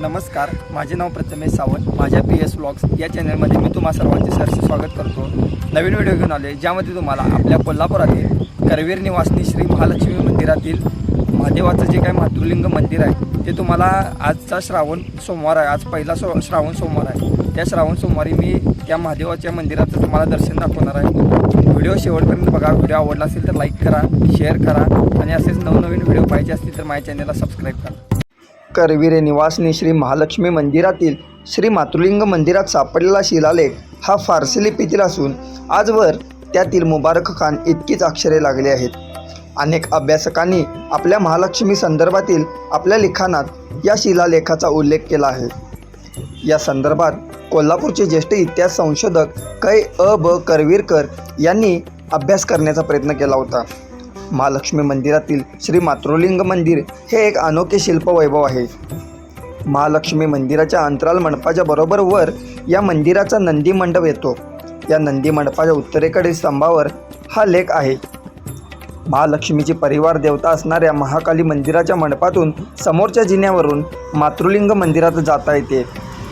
नमस्कार माझे नाव प्रथमेश सावंत. माझ्या पी एस ब्लॉग्स या चॅनलमध्ये मी तुम्हा सर्वांचे सरसे स्वागत करतो. नवीन व्हिडिओ घेऊन आले ज्यामध्ये तुम्हाला आपल्या कोल्हापुरातील करवीर निवासनी श्री महालक्ष्मी मंदिरातील महादेवाचं जे काही मातृलिंग मंदिर आहे ते तुम्हाला आजचा श्रावण सोमवार आहे. आज पहिला सो श्रावण सोमवार आहे. त्या श्रावण सोमवारी मी त्या महादेवाच्या मंदिराचं तुम्हाला दर्शन दाखवणार आहे. व्हिडिओ शेवटपर्यंत बघा. व्हिडिओ आवडला असेल तर लाईक करा शेअर करा आणि असेच नवनवीन व्हिडिओ पाहिजे असतील तर माझ्या चॅनलला सबस्क्राईब करा. करवीरे निवासनी श्री महालक्ष्मी मंदिरातील श्री मातृलिंग मंदिरात सापडलेला शिलालेख हा फारसी लिपीतील असून आजवर त्यातील मुबारक खान इतकीच अक्षरे लागली आहेत. अनेक अभ्यासकांनी आपल्या महालक्ष्मी संदर्भातील आपल्या लिखाणात या शिलालेखाचा उल्लेख केला आहे. या संदर्भात कोल्हापूरचे ज्येष्ठ इतिहास संशोधक कै अ ब करवीरकर यांनी अभ्यास करण्याचा प्रयत्न केला होता. महालक्ष्मी मंदिरातील श्री मातृलिंग मंदिर हे एक अनोखे शिल्पवैभव आहे. महालक्ष्मी मंदिराच्या अंतराल मंडपाच्या बरोबर वर या मंदिराचा नंदी मंडप येतो. या नंदी मंडपाच्या उत्तरेकडील स्तंभावर हा लेख आहे. महालक्ष्मीची परिवार देवता असणाऱ्या महाकाली मंदिराच्या मंडपातून समोरच्या जिन्यावरून मातृलिंग मंदिरात जाता येते.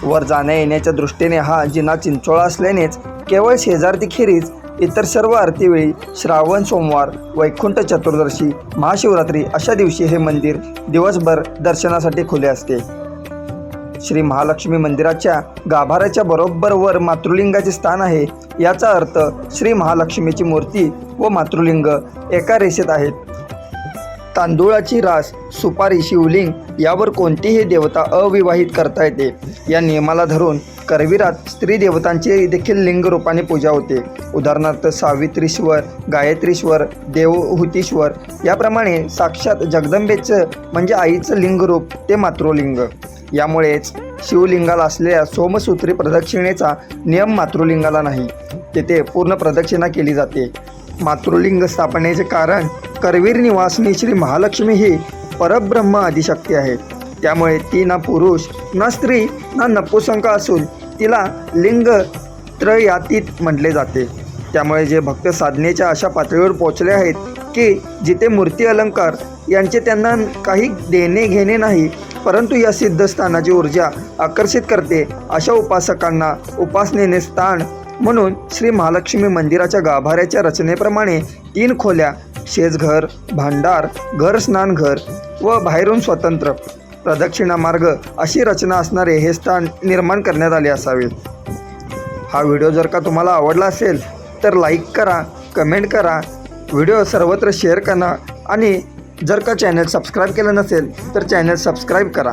वर जाण्या येण्याच्या दृष्टीने हा जिना चिंचोळा असल्यानेच केवळ शेजारतीखेरीज इतर सर्व आरतीवेळी श्रावण सोमवार वैकुंठ चतुर्दशी महाशिवरात्री अशा दिवशी हे मंदिर दिवसभर दर्शनासाठी खुले असते. श्री महालक्ष्मी मंदिराच्या गाभाऱ्याच्या बरोबर वर मातृलिंगाचे स्थान आहे. याचा अर्थ श्री महालक्ष्मीची मूर्ती व मातृलिंग एका रेषेत आहेत. तांदूळाची रास सुपारी शिवलिंग यावर कोणतीही देवता अविवाहित करता येते. या नियमाला धरून करवीरात स्त्री देवतांचे देखील लिंग रूपाने पूजा होते. उदाहरणार्थ सावित्रीश्वर गायत्रीश्वर देवहूतीश्वर याप्रमाणे साक्षात जगदंबेचं म्हणजे आईचं लिंगरूप ते मातृलिंग. यामुळेच शिवलिंगाला असलेल्या सोमसूत्री प्रदक्षिणेचा नियम मातृलिंगाला नाही. तेथे पूर्ण प्रदक्षिणा केली जाते. मातृलिंग स्थापनेचे कारण करवीर निवासनी श्री महालक्ष्मी ही परब्रह्म आदिशक्ती आहे. त्यामुळे ती ना पुरुष ना स्त्री ना नपुसंक असून तिला लिंग त्रयातीत म्हटले जाते. त्यामुळे जे भक्त साधनेच्या अशा पातळीवर पोचले आहेत की जिथे मूर्ती अलंकार यांचे त्यांना काही देणे घेणे नाही परंतु या सिद्धस्थानाची ऊर्जा आकर्षित करते अशा उपासकांना उपासनेने स्थान म्हणून श्री महालक्ष्मी मंदिराच्या गाभाऱ्याच्या रचनेप्रमाणे तीन खोल्या शेजघर भांडार घर स्नानघर व बाहेरून स्वतंत्र. प्रदक्षिणा मार्ग अशी रचना असणारे हे स्थान निर्माण करण्यात आले असावे. हा व्हिडिओ जर का तुम्हाला आवडला असेल तर लाईक करा कमेंट करा. व्हिडिओ सर्वत्र शेअर करा आणि जर का चॅनल सबस्क्राईब केलं नसेल तर चॅनल सबस्क्राईब करा.